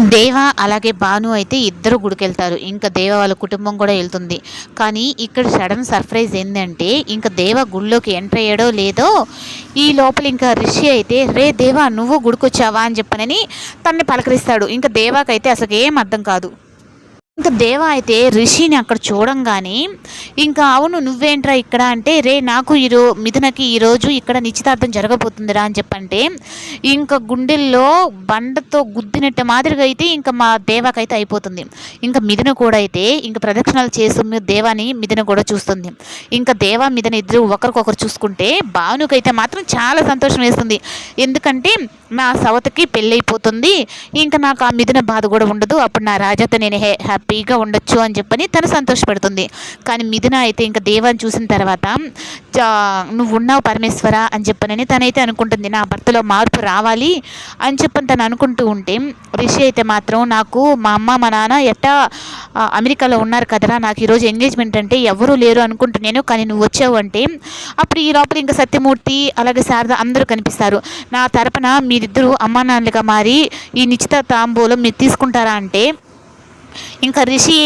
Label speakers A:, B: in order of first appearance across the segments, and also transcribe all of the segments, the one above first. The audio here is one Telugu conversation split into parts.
A: దేవ అలాగే భాను అయితే ఇద్దరు గుడికెళ్తారు. ఇంకా దేవ వాళ్ళ కుటుంబం కూడా వెళ్తుంది. కానీ ఇక్కడ సడన్ సర్ప్రైజ్ ఏంటంటే ఇంకా దేవ గుడిలోకి ఎంటర్ అయ్యాడో లేదో ఈ లోపల ఇంకా రిషి అయితే రే దేవా నువ్వు గుడికొచ్చావా? అని చెప్పనని తనని పలకరిస్తాడు. ఇంకా దేవాకైతే అసలు ఏం అర్థం కాదు. ఇంకా దేవ అయితే రిషిని అక్కడ చూడంగానే ఇంకా అవును నువ్వేంట్రా ఇక్కడ అంటే రే నాకు ఈరో మిథునకి ఈరోజు ఇక్కడ నిశ్చితార్థం జరగబోతుందిరా అని చెప్పంటే ఇంకా గుండెల్లో బండతో గుద్దినట్టు మాదిరిగా అయితే ఇంకా మా దేవాకైతే అయిపోతుంది. ఇంకా మిథున కూడా అయితే ఇంకా ప్రదక్షిణాలు చేస్తున్న దేవాని మిథున కూడా చూస్తుంది. ఇంకా దేవ మిథున ఇద్దరు ఒకరికొకరు చూసుకుంటే భానుకైతే మాత్రం చాలా సంతోషం వేస్తుంది. ఎందుకంటే నా సవతకి పెళ్ళైపోతుంది ఇంకా నాకు ఆ మిథున బాధ కూడా ఉండదు. అప్పుడు నా రాజాతో నేను హ్యాపీ హ్యాపీగా ఉండొచ్చు అని చెప్పని తను సంతోషపడుతుంది. కానీ మిథున అయితే ఇంకా దేవాన్ని చూసిన తర్వాత నువ్వు ఉన్నావు పరమేశ్వర అని చెప్పనని తనైతే అనుకుంటుంది. నా భర్తలో మార్పు రావాలి అని చెప్పని తను అనుకుంటూ ఉంటే రిషి అయితే మాత్రం నాకు మా అమ్మ మా నాన్న ఎట్టా అమెరికాలో ఉన్నారు కదరా నాకు ఈరోజు ఎంగేజ్మెంట్ అంటే ఎవరూ లేరు అనుకుంటున్నాను. కానీ నువ్వు వచ్చావు అంటే అప్పుడు ఈ లోపల ఇంకా సత్యమూర్తి అలాగే శారద అందరూ కనిపిస్తారు. నా తరపున మీరిద్దరూ అమ్మా నాన్నలుగా మారి ఈ నిశ్చిత తాంబూలం మీరు తీసుకుంటారా అంటే ఇంకా రిషి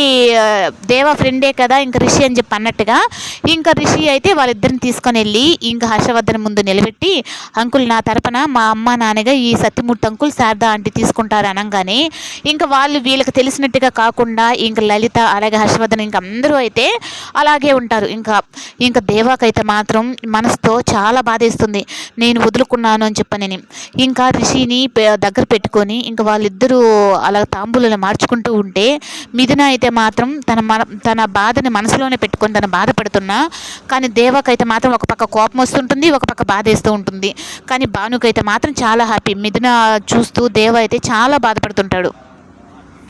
A: దేవ ఫ్రెండే కదా ఇంకా రిషి అని చెప్పి అన్నట్టుగా ఇంకా రిషి అయితే వాళ్ళిద్దరిని తీసుకొని వెళ్ళి ఇంకా హర్షవర్ధన్ ముందు నిలబెట్టి అంకుల్ నా తరపున మా అమ్మ నాన్నగా ఈ సత్యమూర్తి అంకుల్ శారదా ఆంటీ తీసుకుంటారు అనగానే ఇంకా వాళ్ళు వీళ్ళకి తెలిసినట్టుగా కాకుండా ఇంకా లలిత అలాగే హర్షవర్ధన్ ఇంకా అందరూ అయితే అలాగే ఉంటారు. ఇంకా ఇంకా దేవాకైతే మాత్రం మనసుతో చాలా బాధేస్తుంది. నేను వదులుకున్నాను అని చెప్పనని. ఇంకా రిషిని దగ్గర పెట్టుకొని ఇంకా వాళ్ళిద్దరూ అలా తాంబూలను మార్చుకుంటూ ఉంటే మిథున అయితే మాత్రం తన మన తన బాధని మనసులోనే పెట్టుకొని తన బాధపడుతున్నా. కానీ దేవకైతే మాత్రం ఒక పక్క కోపం వస్తుంటుంది ఒక పక్క బాధ వేస్తూ ఉంటుంది. కానీ భానుకైతే మాత్రం చాలా హ్యాపీ మిథున చూస్తూ దేవ అయితే చాలా బాధపడుతుంటాడు.